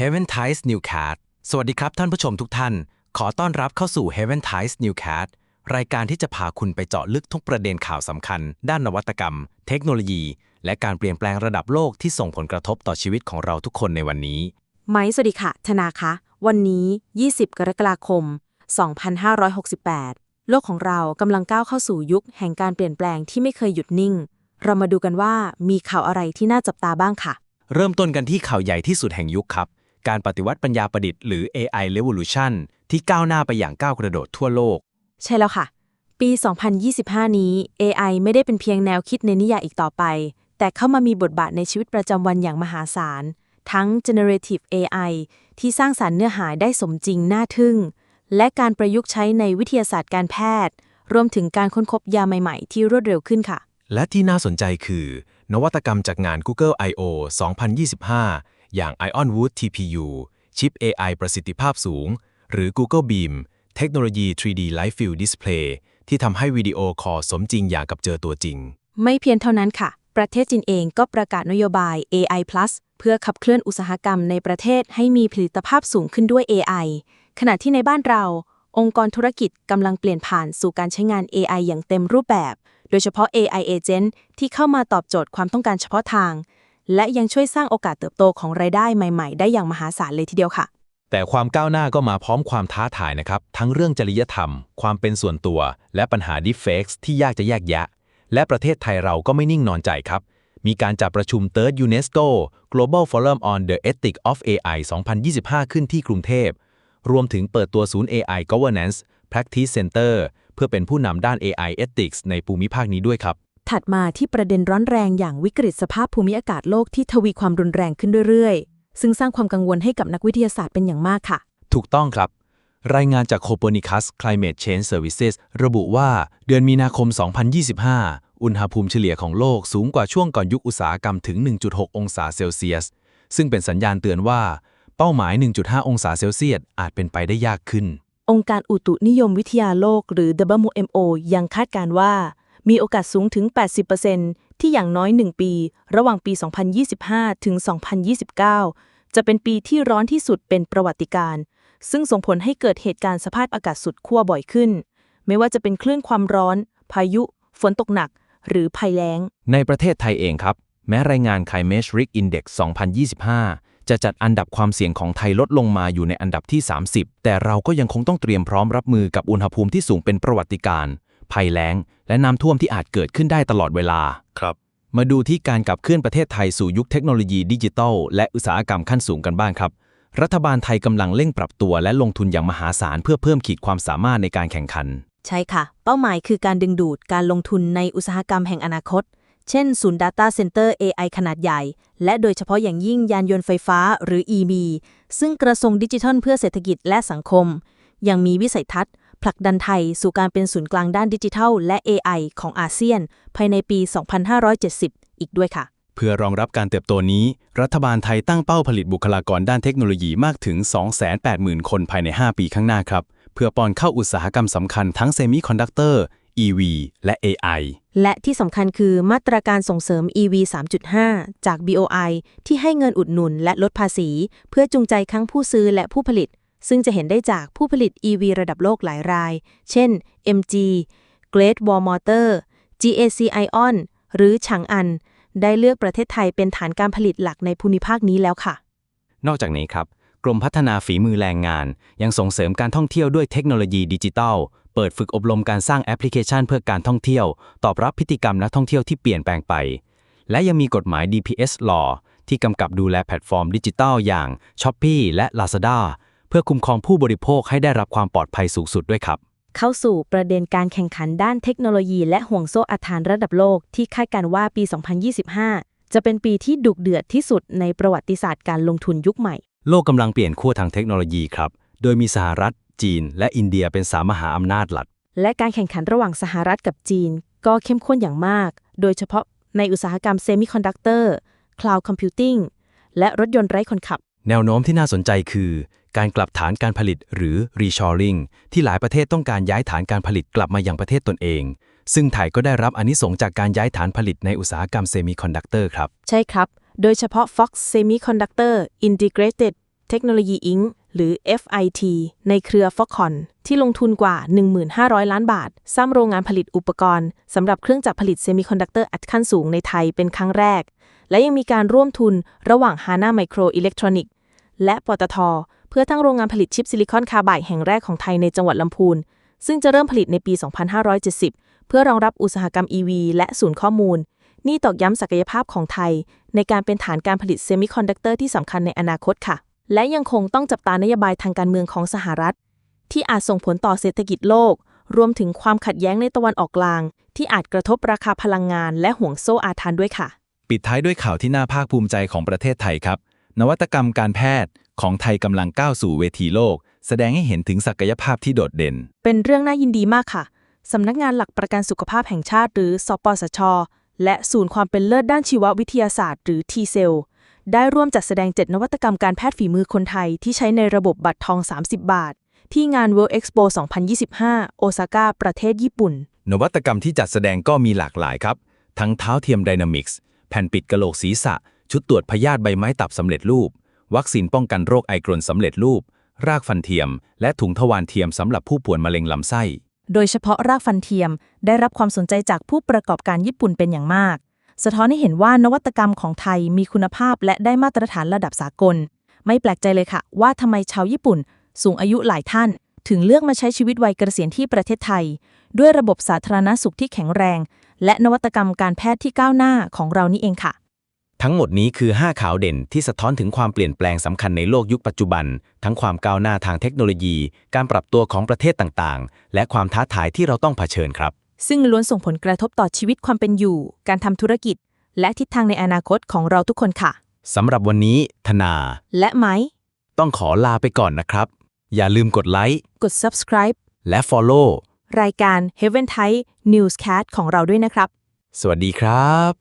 Heaven Ties Newcat สวัสดีครับท่านผู้ชมทุกท่าน ขอต้อนรับเข้าสู่ Heaven Ties Newcat รายการที่จะพาคุณไปเจาะลึกทุกประเด็นข่าวสำคัญ ด้านนวัตกรรม เทคโนโลยี และการเปลี่ยนแปลงระดับโลกที่ส่งผลกระทบต่อชีวิตของเราทุกคนในวันนี้ไหมสวัสดีค่ะ ธนาคะ วันนี้ 20 กรกฎาคม 2568 โลกของเรากำลังก้าวเข้าสู่ยุคแห่งการเปลี่ยนแปลงที่ไม่เคยหยุดนิ่ง เรามาดูกันว่ามีข่าวอะไรที่น่าจับตาบ้างค่ะ เริ่มต้นกันที่ข่าวใหญ่ที่สุดแห่งยุคครับ การปฏิวัติปัญญาประดิษฐ์หรือ AI Revolution ที่ก้าวหน้าไปอย่างก้าวกระโดดทั่วโลก ใช่แล้วค่ะ ปี 2025 นี้ AI ไม่ได้เป็นเพียงแนวคิดในนิยายอีกต่อไป แต่เข้ามามีบทบาทในชีวิตประจำวันอย่างมหาศาล ทั้ง generative AI ที่สร้างสารรค์เนื้อหาได้สมจริงน่าทึ่ง และการประยุกต์ใช้ในวิทยาศาสตร์การแพทย์ รวมถึงการค้นพบยาใหม่ๆ ที่รวดเร็วขึ้นค่ะ และที่น่าสนใจคือ นวัตกรรมจากงาน Google I/O 2025 อย่าง Ionwood TPU ชิป AI ประสิทธิภาพสูง หรือ Google Beam เทคโนโลยี 3D Live Field Display ที่ทำให้วิดีโอคอลสมจริงอย่างกับเจอตัวจริง ไม่เพียงเท่านั้นค่ะ ประเทศจีนเองก็ประกาศนโยบาย AI+ เพื่อขับเคลื่อนอุตสาหกรรมในประเทศให้มีผลิตภาพสูงขึ้นด้วย AI ขณะที่ในบ้านเรา องค์กรธุรกิจกำลังเปลี่ยนผ่านสู่การใช้งาน AI อย่างเต็มรูปแบบ โดยเฉพาะ AI Agent ที่เข้ามาตอบโจทย์ความต้องการเฉพาะทาง และยังช่วยสร้างโอกาสเติบโตของรายได้ใหม่ ๆ ได้อย่างมหาศาลเลยทีเดียวค่ะ แต่ความก้าวหน้าก็มาพร้อมความท้าทายนะครับ ทั้งเรื่องจริยธรรม ความเป็นส่วนตัว และปัญหา deepfakes ที่ยากจะแยกแยะ และประเทศไทยเราก็ไม่นิ่งนอนใจครับ มีการจัดประชุม Third UNESCO Global Forum on the Ethics of AI 2025 ขึ้นที่กรุงเทพ รวมถึงเปิดตัวศูนย์ AI Governance Practice Center เพื่อเป็นผู้นำด้าน AI Ethics ในภูมิภาคนี้ด้วยครับ ถัดมาที่ประเด็นร้อนแรงอย่างวิกฤตสภาพภูมิอากาศโลกที่ทวีความรุนแรงขึ้นเรื่อยๆ ซึ่งสร้างความกังวลให้กับนักวิทยาศาสตร์เป็นอย่างมากค่ะ ถูกต้องครับ รายงานจาก Copernicus Climate Change Services ระบุว่าเดือนมีนาคม 2025 อุณหภูมิเฉลี่ยของโลกสูงกว่าช่วงก่อนยุคอุตสาหกรรมถึง 1.6 องศาเซลเซียส ซึ่งเป็นสัญญาณเตือนว่า เป้าหมาย 1.5 องศาเซลเซียสอาจเป็นไปได้ยากขึ้น องค์การอุตุนิยมวิทยาโลก หรือ WMO ยังคาดการณ์ว่า มีโอกาสสูงถึง 80%ที่อย่างน้อย 1 ปี ระหว่างปี 2025 ถึง 2029 จะเป็นปีที่ร้อนที่สุดเป็นประวัติการซึ่งส่งผลให้เกิดเหตุการณ์สภาพอากาศสุดขั้วบ่อยขึ้น ไม่ว่าจะเป็นคลื่นความร้อน พายุ ฝนตกหนัก หรือภัยแล้ง ในประเทศไทยเองครับ แม้รายงาน Climate Risk Index 2025 จะจัดอันดับความเสี่ยงของไทยลดลงมาอยู่ในอันดับที่ 30 แต่เราก็ยังคงต้องเตรียมพร้อมรับมือกับอุณหภูมิที่สูงเป็นประวัติการณ์ ภัยแล้ง และน้ำท่วมที่อาจเกิดขึ้นได้ตลอดเวลา ครับ มาดูที่การขับเคลื่อนประเทศไทยสู่ยุคเทคโนโลยีดิจิทัล และอุตสาหกรรมขั้นสูงกันบ้างครับ รัฐบาลไทยกำลังเร่งปรับตัวและลงทุนอย่างมหาศาลเพื่อเพิ่มขีดความสามารถในการแข่งขัน ใช่ค่ะ เป้าหมายคือการดึงดูดการลงทุนในอุตสาหกรรมแห่งอนาคต เช่นศูนย์ Data Center AI ขนาดใหญ่ และโดยเฉพาะอย่างยิ่งยานยนต์ไฟฟ้าหรือ EV ซึ่งกระทรวงดิจิทัลเพื่อเศรษฐกิจและสังคม ยังมีวิสัยทัศน์ ผลักดันไทยสู่การเป็นศูนย์กลางด้านดิจิทัล และ AI ของอาเซียน ภายในปี 2570 อีกด้วยค่ะ เพื่อรองรับการเติบโตนี้ รัฐบาลไทยตั้งเป้าผลิตบุคลากรด้านเทคโนโลยีมากถึง 280,000 คนภายใน 5 ปีข้างหน้าครับ เพื่อปอนเข้าอุตสาหกรรมสำคัญทั้งเซมิคอนดักเตอร์ EV และ AI และที่สำคัญคือมาตรการส่งเสริม EV 3.5 จาก BOI ที่ให้เงินอุดหนุนและลดภาษี เพื่อจูงใจทั้งผู้ซื้อและผู้ผลิต ซึ่งจะเห็นได้จากผู้ผลิต EV ระดับโลกหลายราย เช่น MG Great Wall Motor GAC Ion หรือฉางอัน ได้เลือกประเทศไทยเป็นฐานการผลิตหลักในภูมิภาคนี้แล้วค่ะ นอกจากนี้ครับ กรมพัฒนาฝีมือแรงงาน ยังส่งเสริมการท่องเที่ยวด้วยเทคโนโลยีดิจิทัล เปิดฝึกอบรมการสร้างแอปพลิเคชันเพื่อการท่องเที่ยว ตอบรับพฤติกรรมนักท่องเที่ยวที่เปลี่ยนแปลงไป และยังมีกฎหมาย DPS Law ที่กำกับดูแลแพลตฟอร์มดิจิทัลอย่าง Shopee และ Lazada พื่อคุ้มครองผู้บริโภคให้ได้รับความปลอดภัยสูงสุดด้วยครับ เข้าสู่ประเด็นการแข่งขันด้านเทคโนโลยีและห่วงโซ่อาหารระดับโลกที่คาดการณ์ว่าปี 2025 จะเป็นปีที่ดุเดือดที่สุดในประวัติศาสตร์การลงทุนยุคใหม่ โลกกำลังเปลี่ยนขั้วทางเทคโนโลยีครับ โดยมีสหรัฐ จีน และอินเดียเป็นสามมหาอำนาจหลัก และการแข่งขันระหว่างสหรัฐกับจีน ก็เข้มข้นอย่างมาก โดยเฉพาะในอุตสาหกรรมเซมิคอนดักเตอร์ คลาวด์คอมพิวติ้ง และรถยนต์ไร้คนขับ แนวโน้มที่น่าสนใจคือ การกลับฐานการผลิตหรือ reshoring ที่หลายประเทศต้องการย้ายฐานการผลิตกลับมายังประเทศตนเอง ซึ่งไทยก็ได้รับอนิสงจากการย้ายฐานผลิตในอุตสาหกรรมเซมิคอนดักเตอร์ครับ ใช่ครับ โดยเฉพาะ Fox Semiconductor Integrated Technology Inc. หรือ FIT ในเครือ Foxconn ที่ลงทุนกว่า 1,500 ล้านบาท สร้างโรงงานผลิตอุปกรณ์สำหรับเครื่องจักรผลิตเซมิคอนดักเตอร์อัดขั้นสูงในไทยเป็นครั้งแรก และยังมีการร่วมทุนระหว่าง HANA Micro Electronic และปตท พื่อตั้งโรงงานผลิตชิปซิลิคอนคาร์บด์แห่งแรกของไทยในจังหวัดลำพูน ซึ่งจะเริ่มผลิตในปี 2570 เพื่อรองรับอุตสาหกรรม EV และศูนย์ข้อมูล นี่ตอกย้ำศักยภาพของไทย ในการเป็นฐานการผลิตเซมิคอนดักเตอร์ที่สำคัญในอนาคตค่ะ และยังคงต้องจับตานโยบายทางการเมืองของสหรัฐ ที่อาจส่งผลต่อเศรษฐกิจโลก รวมถึงความขัดแย้งในตะวันออกกลาง ที่อาจกระทบราคาพลังงาน และห่วงโซ่อาทานด้วยค่ะ ปิดท้ายด้วยข่าวที่น่าภาคภูมิใจของประเทศไทยครับ นวัตกรรมการแพทย์ ของไทยกำลังก้าวสู่เวทีโลก แสดงให้เห็นถึงศักยภาพที่โดดเด่น เป็นเรื่องน่ายินดีมากค่ะสำนักงานหลักประกันสุขภาพแห่งชาติ หรือสปสช และศูนย์ความเป็นเลิศด้านชีววิทยาศาสตร์ หรือ t c e l ได้ร่วมจัดแสดง 7 นวัตกรรมการแพทย์ฝีมือคนไทยที่ใช้ในระบบบัตรทอง 30 บาท ที่งาน World Expo 2025 โอซาก้า ประเทศญี่ปุ่น นวัตกรรมที่จัดแสดงก็มีหลากหลายครับ ทั้งเท้าเทียมไดนามิกส์แผ่นปิดกะโหลกศีรษะ ชุดตรวจพยาธิใบไม้ตับสำเร็จรูป วัคซีนป้องกันโรคไอกรนสำเร็จรูป รากฟันเทียม และถุงทวารเทียมสำหรับผู้ป่วยมะเร็งลำไส้ โดยเฉพาะรากฟันเทียม ได้รับความสนใจจากผู้ประกอบการญี่ปุ่นเป็นอย่างมาก สะท้อนให้เห็นว่านวัตกรรมของไทยมีคุณภาพและได้มาตรฐานระดับสากล ไม่แปลกใจเลยค่ะ ว่าทำไมชาวญี่ปุ่น สูงอายุหลายท่าน ถึงเลือกมาใช้ชีวิตวัยเกษียณที่ประเทศไทย ด้วยระบบสาธารณสุขที่แข็งแรง และนวัตกรรมการแพทย์ที่ก้าวหน้าของเรานี่เองค่ะ ทั้งหมดนี้คือ 5 ข่าวเด่นที่สะท้อนถึงความเปลี่ยนแปลงสำคัญในโลกยุคปัจจุบัน ทั้งความก้าวหน้าทางเทคโนโลยี การปรับตัวของประเทศต่างๆ และความท้าทายที่เราต้องเผชิญครับ ซึ่งล้วนส่งผลกระทบต่อชีวิตความเป็นอยู่ การทำธุรกิจ และทิศทางในอนาคตของเราทุกคนค่ะสำหรับวันนี้ ธนา และไหมต้องขอลาไปก่อนนะครับ อย่าลืมกดไลค์กด subscribe และ Follow รายการ Heaven Thai Newscast ของเราด้วยนะครับ สวัสดีครับ